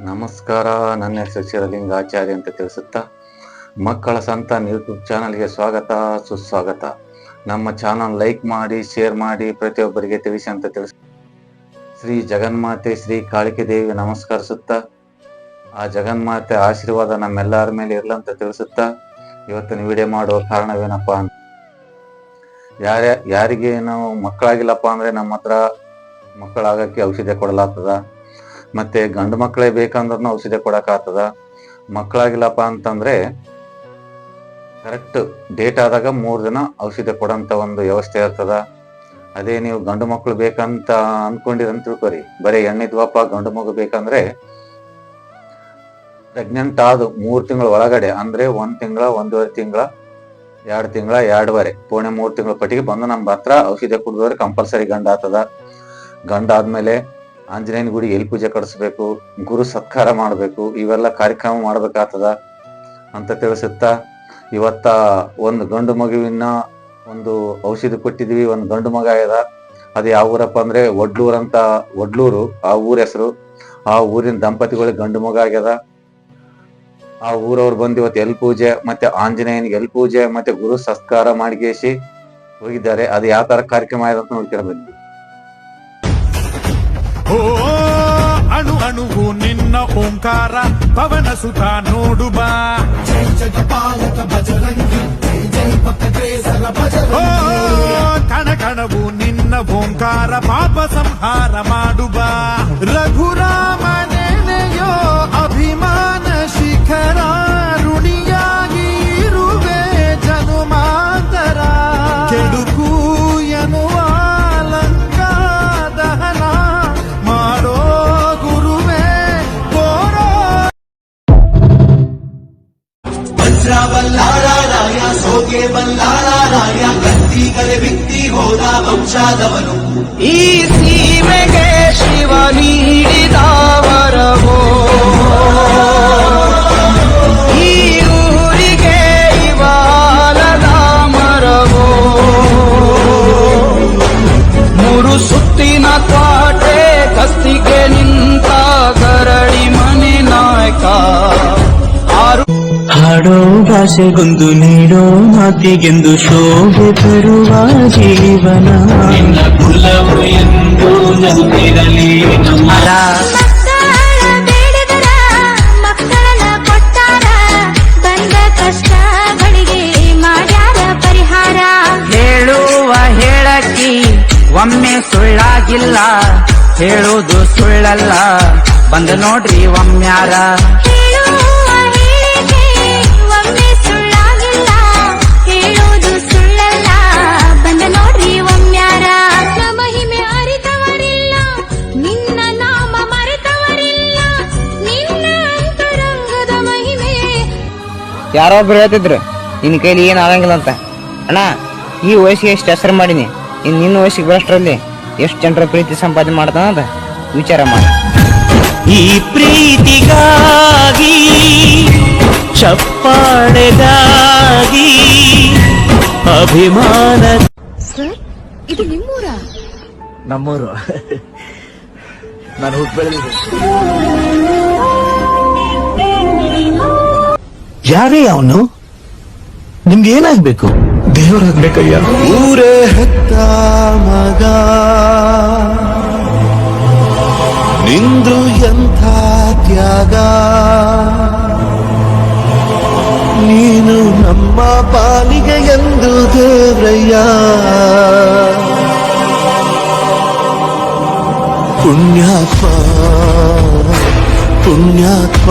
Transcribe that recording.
ನಮಸ್ಕಾರ. ನನ್ನ ಹೆಸರು ಶಿರಲಿಂಗಾಚಾರ್ಯ ಅಂತ ತಿಳಿಸುತ್ತಾ, ಮಕ್ಕಳ ಸಂತಾನ ಯೂಟ್ಯೂಬ್ ಚಾನಲ್ಗೆ ಸ್ವಾಗತ, ಸುಸ್ವಾಗತ. ನಮ್ಮ ಚಾನಲ್ ಲೈಕ್ ಮಾಡಿ, ಶೇರ್ ಮಾಡಿ, ಪ್ರತಿಯೊಬ್ಬರಿಗೆ ತಿಳಿಸಿ ಅಂತ ತಿಳಿಸ. ಶ್ರೀ ಜಗನ್ಮಾತೆ, ಶ್ರೀ ಕಾಳಿಕೆ ದೇವಿ ನಮಸ್ಕರಿಸುತ್ತ, ಆ ಜಗನ್ಮಾತೆ ಆಶೀರ್ವಾದ ನಮ್ಮೆಲ್ಲರ ಮೇಲೆ ಇರ್ಲಂತ ತಿಳಿಸುತ್ತಾ, ಇವತ್ತಿನ ವಿಡಿಯೋ ಮಾಡುವ ಕಾರಣವೇನಪ್ಪ ಅಂತ ಯಾರ ಯಾರಿಗೆ ನಾವು ಮಕ್ಕಳಾಗಿಲ್ಲಪ್ಪ ಅಂದ್ರೆ ನಮ್ಮ ಹತ್ರ ಮಕ್ಕಳಾಗಕ್ಕೆ ಔಷಧಿ ಕೊಡಲಾಗ್ತದ. ಮತ್ತೆ ಗಂಡು ಮಕ್ಕಳೇ ಬೇಕಂದ್ರೂ ಔಷಧಿ ಕೊಡೋಕ್ಕಾಗ್ತದ ಮಕ್ಕಳಾಗಿಲ್ಲಪ್ಪ ಅಂತಂದ್ರೆ ಕರೆಕ್ಟ್ ಡೇಟ್ ಆದಾಗ ಮೂರು ದಿನ ಔಷಧಿ ಕೊಡಂತ ಒಂದು ವ್ಯವಸ್ಥೆ ಇರ್ತದ. ಅದೇ ನೀವು ಗಂಡು ಮಕ್ಕಳು ಬೇಕಂತ ಅನ್ಕೊಂಡಿರಂತ ತಿಳ್ಕೊರಿ. ಬರೀ ಹೆಣ್ಣಿದ್ವಪ್ಪ ಗಂಡು ಮಗು ಬೇಕಂದ್ರೆ ಪ್ರೆಗ್ನೆಂಟ್ ಆದ ಮೂರ್ ತಿಂಗಳ ಒಳಗಡೆ, ಅಂದ್ರೆ ಒಂದ್ ತಿಂಗಳ, ಒಂದೂವರೆ ತಿಂಗಳ, ಎರಡು ತಿಂಗಳ, ಎರಡುವರೆ, ಪೂರ್ಣ ಮೂರ್ ತಿಂಗಳ ಪಟ್ಟಿಗೆ ಬಂದು ನಮ್ಮ ಹತ್ರ ಔಷಧಿ ಕುಡಿದ್ರೆ ಕಂಪಲ್ಸರಿ ಗಂಡ ಆತದ ಗಂಡ ಆದ್ಮೇಲೆ ಆಂಜನೇಯನ ಗುಡಿ ಎಲ್ಲಿ ಪೂಜೆ ಕಡಿಸ್ಬೇಕು ಗುರು ಸತ್ಕಾರ ಮಾಡಬೇಕು, ಇವೆಲ್ಲ ಕಾರ್ಯಕ್ರಮ ಮಾಡ್ಬೇಕಾಗ್ತದ ಅಂತ ತಿಳಿಸುತ್ತಾ, ಇವತ್ತ ಒಂದು ಗಂಡು ಮಗುವಿನ ಒಂದು ಔಷಧಿ ಕೊಟ್ಟಿದೀವಿ ಒಂದು ಗಂಡು ಮಗ ಇದ ಅದು ಯಾವ ಊರಪ್ಪ ಅಂದ್ರೆ ಒಡ್ಲೂರ್ ಅಂತ, ಒಡ್ಲೂರು, ಆ ಊರ ಹೆಸರು. ಆ ಊರಿನ ದಂಪತಿಗಳಿಗೆ ಗಂಡು ಮಗ ಆಗ್ಯದ. ಆ ಊರವ್ರು ಬಂದು ಇವತ್ತು ಎಲ್ ಪೂಜೆ, ಮತ್ತೆ ಆಂಜನೇಯನಿಗೆ ಎಲ್ ಪೂಜೆ, ಮತ್ತೆ ಗುರು ಸತ್ಕಾರ ಮಾಡಿಗೇಸಿ ಹೋಗಿದ್ದಾರೆ. ಅದು ಯಾವ ತರ ಕಾರ್ಯಕ್ರಮ ಆಯ್ತು ಅಂತ ನೋಡ್ಕೊಂಡು ಓ ಅಣು ಅಣುವು ನಿನ್ನ ಓಂಕಾರ ಪವನ ಸುತ ನೋಡು ಬಾ ಓ ಕಣ ಕಣವು ನಿನ್ನ ಓಂಕಾರ ಪಾಪ ಸಂಹಾರ ಮಾಡು ಬಾ ರಘುರಾಮ ವಜ್ರ ಬಲ್ಲಾಳರಾಯ ಸೋಗೆ ಬಲ್ಲಾಳರಾಯ ಕತ್ತಿಗರೆ ಬಿತ್ತಿ ಹೋದ ವಂಶಾದವನು ಈ ಸೀಮೆಗೆ ಶಿವ ನೀಡಿದವರವೋ ಈ ಊರಿಗೆ ಇವಾಲದ ಮರವೋ ಮೂರು ಸುತ್ತಿನ ಭಾಷೆಗೊಂದು ನೀಡೋ ಮಾತಿಗೆಂದು ಶೋಭೆ ತರುವ ಜೀವನ. ಕುಲವು ಎಂದು ಒಮ್ಮೆ ಸುಳ್ಳಾಗಿಲ್ಲ ಹೇಳುವುದು ಸುಳ್ಳಲ್ಲ ಬಂದ ನೋಡ್ರಿ ಒಮ್ಮ್ಯಾರ ಯಾರೊಬ್ರು ಹೇಳ್ತಿದ್ರು ನಿನ್ನ ಕೈಲಿ ಏನು ಆಗಂಗಿಲ್ಲ ಅಂತ. ಅಣ್ಣ ಈ ವಯಸ್ಸಿಗೆ ಎಷ್ಟು ಹೆಸರು ಮಾಡೀನಿ? ಇನ್ನು ನಿನ್ನ ವಯಸ್ಸಿಗೆ ಬರೋಷ್ಟರಲ್ಲಿ ಎಷ್ಟು ಜನರ ಪ್ರೀತಿ ಸಂಪಾದನೆ ಮಾಡ್ತಾನ ಅಂತ ವಿಚಾರ ಮಾಡ. ಈ ಪ್ರೀತಿಗಾಗಿ ಚಪ್ಪಾಳೆಗಾಗಿ ಅಭಿಮಾನ ಸರ್ ಇದು ನಿಮ್ಮೂರ? ನಮ್ಮೂರು. ನಾನು ಹುಟ್ಟು ಬೆಳೆದಿದ್ದೆ ಯಾರೇ ಅವನು ನಿಮ್ಗೆ ಏನಾಗ್ಬೇಕು? ದೇವರಾಗ್ಬೇಕಯ್ಯ. ಊರೇ ಹೆತ್ತ ಮಗ. ನಿಂದು ಎಂಥ ತ್ಯಾಗ? ನೀನು ನಮ್ಮ ಪಾಲಿಗೆ ಎಂದು ದೇವ್ರಯ್ಯ. ಪುಣ್ಯಾತ್ಮ ಪುಣ್ಯಾತ್ಮ.